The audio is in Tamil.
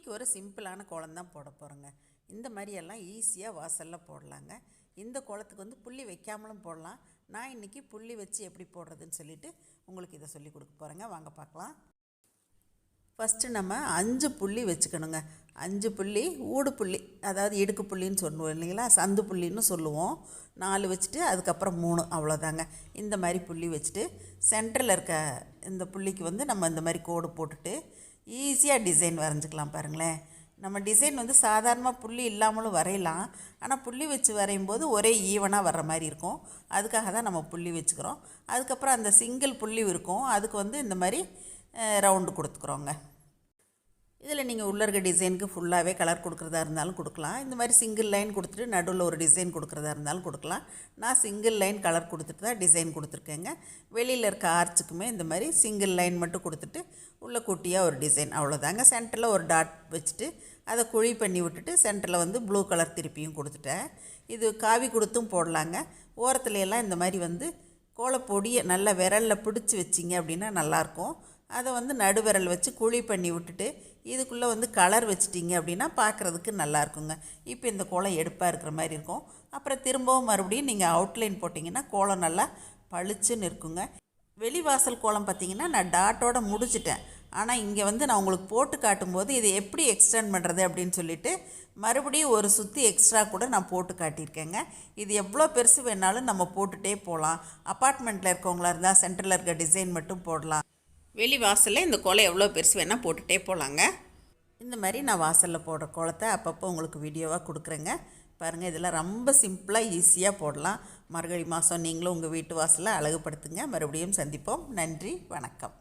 இன்றைக்கி ஒரு சிம்பிளான கோலம் தான் போட போகிறோங்க இந்த மாதிரியெல்லாம் ஈஸியாக வாசலில் போடலாங்க. இந்த கோலத்துக்கு வந்து புள்ளி வைக்காமலும் போடலாம். நான் இன்றைக்கி புள்ளி வச்சு எப்படி போடுறதுன்னு சொல்லிட்டு உங்களுக்கு இதை சொல்லி கொடுக்க போகிறேங்க வாங்க பார்க்கலாம். ஃபஸ்ட்டு நம்ம அஞ்சு புள்ளி வச்சுக்கணுங்க. அஞ்சு புள்ளி ஊடு புள்ளி அதாவது இடுக்கு புள்ளின்னு சொல்லுவோம் இல்லைங்களா? சந்து புள்ளின்னு சொல்லுவோம். நாலு வச்சுட்டு அதுக்கப்புறம் மூணு அவ்வளோதாங்க. இந்த மாதிரி புள்ளி வச்சுட்டு சென்டரில் இருக்க இந்த புள்ளிக்கு வந்து நம்ம இந்த மாதிரி கோடு போட்டுட்டு ஈஸியாக டிசைன் வரைஞ்சிக்கலாம் பாருங்களேன். நம்ம டிசைன் வந்து சாதாரணமாக புள்ளி இல்லாமலும் வரையலாம். ஆனால் புள்ளி வச்சு வரையும் போது ஒரே ஈவனாக வர்ற மாதிரி இருக்கும். அதுக்காக தான் நம்ம புள்ளி வச்சுக்கிறோம். அதுக்கப்புறம் அந்த சிங்கிள் புள்ளி இருக்கும். அதுக்கு வந்து இந்த மாதிரி ரவுண்டு கொடுத்துக்குறோங்க. இதில் நீங்கள் உள்ள இருக்க டிசைனுக்கு ஃபுல்லாகவே கலர் கொடுக்குறதா இருந்தாலும் கொடுக்கலாம். இந்த மாதிரி சிங்கிள் லைன் கொடுத்துட்டு நடுவில் ஒரு டிசைன் கொடுக்குறதா இருந்தாலும் கொடுக்கலாம். நான் சிங்கிள் லைன் கலர் கொடுத்துட்டு தான் டிசைன் கொடுத்துருக்கேங்க. வெளியில் இருக்க ஆர்ச்சுக்குமே இந்த மாதிரி சிங்கிள் லைன் மட்டும் கொடுத்துட்டு உள்ளே குட்டியாக ஒரு டிசைன் அவ்வளோதாங்க. சென்டரில் ஒரு டாட் வச்சுட்டு அதை குழி பண்ணி விட்டுட்டு சென்டரில் வந்து ப்ளூ கலர் திருப்பியும் கொடுத்துட்டேன். இது காவி கொடுத்தும் போடலாங்க. ஓரத்துலையெல்லாம் இந்த மாதிரி வந்து கோலப்பொடியை நல்லா விரலில் பிடிச்சி வச்சிங்க அப்படின்னா நல்லாயிருக்கும். அதை வந்து நடுவிரல் வச்சு குழி பண்ணி விட்டுட்டு இதுக்குள்ளே வந்து கலர் வச்சிட்டிங்க அப்படின்னா பார்க்குறதுக்கு நல்லா இருக்குங்க இப்போ இந்த கோலம் எடுப்பாக இருக்கிற மாதிரி இருக்கும். அப்புறம் திரும்பவும் மறுபடியும் நீங்கள் அவுட்லைன் போட்டிங்கன்னா கோலம் நல்லா பளிச்சுன்னு இருக்குங்க. வெளிவாசல் கோலம் பார்த்தீங்கன்னா நான் டாட்டோட முடிச்சிட்டேன். ஆனால் இங்கே வந்து நான் உங்களுக்கு போட்டு காட்டும்போது இதை எப்படி எக்ஸ்டெண்ட் பண்ணுறது அப்படின்னு சொல்லிட்டு மறுபடியும் ஒரு சுற்றி எக்ஸ்ட்ரா கூட நான் போட்டு காட்டியிருக்கேங்க. இது எவ்வளோ பெருசு வேணாலும் நம்ம போட்டுகிட்டே போகலாம். அப்பார்ட்மெண்ட்டில் இருக்கவங்களா இருந்தால் சென்டரில் இருக்க டிசைன் மட்டும் போடலாம். வெளி வாசலில் இந்த கோலம் எவ்வளோ பெருசு வேணால் போட்டுகிட்டே போகலாங்க இந்த மாதிரி நான் வாசலில் போடுற கோலத்தை அப்பப்போ உங்களுக்கு வீடியோவாக கொடுக்குறேங்க. பாருங்கள் இதெல்லாம் ரொம்ப சிம்பிளாக ஈஸியாக போடலாம். மார்கழி மாதம் நீங்களும் உங்கள் வீட்டு வாசலில் அழகுபடுத்துங்க. மறுபடியும் சந்திப்போம். நன்றி வணக்கம்.